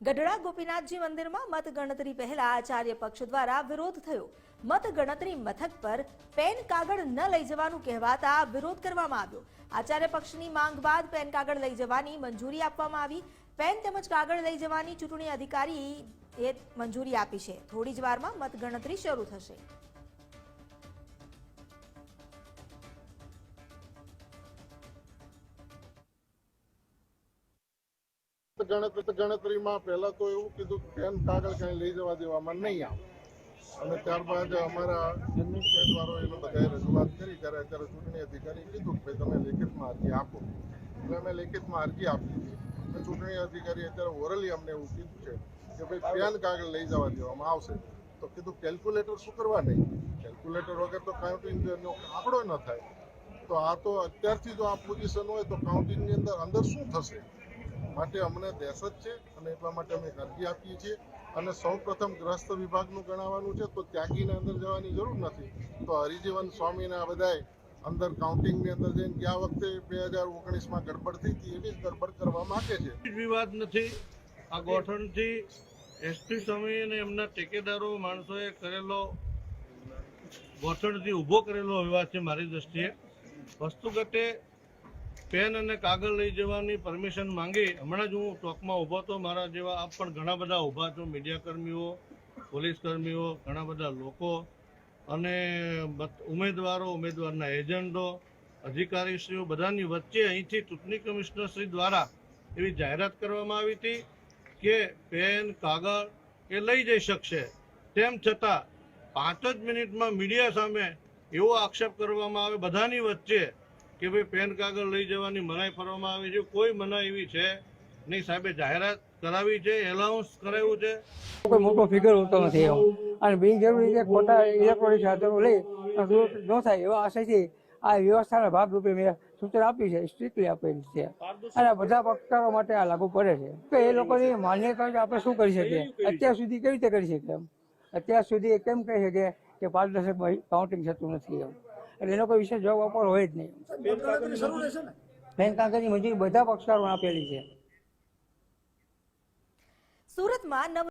ગઢડા ગોપીનાથજી મંદિરમાં મતગણતરી પહેલા આચાર્ય પક્ષ દ્વારા વિરોધ થયો. મતગણતરી મથક પર પેન કાગળ ન લઈ જવાનું કહેવાતા વિરોધ કરવામાં આવ્યો. આચાર્ય પક્ષની માંગ બાદ પેન કાગળ લઈ જવાની મંજૂરી આપવામાં આવી. પેન તેમજ કાગળ લઈ જવાની ચૂંટણી અધિકારી એ મંજૂરી આપી છે. થોડી જ વારમાં મતગણતરી શરૂ થશે. ગણતરી ગણતરીમાં પહેલા તો એવું કીધું પેન કાગળ કઈ લઈ જવા દેવામાં નહીં આવે. અને ત્યારબાદ અમારા ઉમેદવારોએ બધાએ રજૂઆત કરી ત્યારે અત્યારે ચૂંટણી અધિકારી કીધું કે તમે લેખિતમાં અરજી આપો. એટલે અમે લેખિતમાં અરજી આપી હતી. ચૂંટણી અધિકારી અત્યારે ઓરલી અમને એવું કીધું છે કે ભાઈ પેન કાગળ લઈ જવા દેવામાં આવશે. તો કીધું કેલ્ક્યુલેટર શું કરવા નહીં? કેલ્ક્યુલેટર વગર તો કાઉન્ટિંગનો આંકડો ન થાય. તો આ તો અત્યારથી જો આ પોઝિશન હોય તો કાઉન્ટિંગની અંદર અંદર શું થશે? માટે અમને દહેશત છે અને એટલા માટે અમે અરજી આપીએ છીએ. અને સૌ પ્રથમ ગ્રસ્ત વિભાગનું ગણાવવાનું છે તો ત્યાગીને અંદર જવાની જરૂર નથી. તો હરિજીવન સ્વામીના બધાએ અંદર કાઉન્ટિંગની અંદર જઈને ગયા વખતે બે હજાર ઓગણીસમાં ગડબડ થઈ હતી, એવી જ ગડબડ કરવા માંગે છે. વિવાદ નથી. આ ગોઠણથી એસટી સ્વામી અને એમના ટેકેદારો માણસોએ કરેલો ગોઠણથી ઊભો કરેલો વિવાદ છે મારી દ્રષ્ટિએ. વસ્તુગતે પેન અને કાગળ લઈ જવાની પરમિશન માંગી, હમણાં જ હું ચોકમાં ઊભો હતો, મારા જેવા આપ પણ ઘણા બધા ઊભા છો મીડિયાકર્મીઓ પોલીસકર્મીઓ પોલીસ કર્મીઓ, ઘણા બધા લોકો અને ઉમેદવારો, ઉમેદવારના એજન્ટો, અધિકારીશ્રીઓ, બધાની વચ્ચે અહીંથી ચૂંટણી કમિશનરશ્રી દ્વારા એવી જાહેરાત કરવામાં આવી હતી કે પેન, કાગળ એ લઈ જઈ શકશે. તેમ છતાં પાંચ જ મિનિટમાં મીડિયા સામે એવો આક્ષેપ કરવામાં આવે, બધાની વચ્ચે કે ભાઈ પેન કાગળ લઈ જવાની મનાઈ ફરવામાં આવી છે, કોઈ મનાઈ એવી છે નહીં સાહેબે જાહેરાત કરાવી છે, એલાઉન્સ કરાવ્યું છે? કોઈ મોટો ફિગર હોતો નથી એવો. અને બિનજરૂરી રીતે ખોટા ઇલેક્ટ્રોનિક સાધનો લઈ ન થાય એવા આશયથી આ વ્યવસ્થાના ભાગરૂપે મેં સૂચન આપી છે સ્ટ્રિક્ટલી આપેલી છે. અને બધા પક્ષકારો માટે આ લાગુ પડે છે. કે એ લોકોની માન્યતા આપણે શું કરી શકીએ? અત્યાર સુધી કેવી રીતે કરી શકીએ એમ? અત્યાર સુધી કેમ કહી શકે કે પારદર્શક કાઉન્ટિંગ થતું નથી એમ? એટલે એનો કોઈ વિશેષ જવાબ આપવાનો હોય જ નહીં. બેન કાંકરની મંજૂરી બધા પક્ષકારોને આપેલી છે. સુરતમાં નવ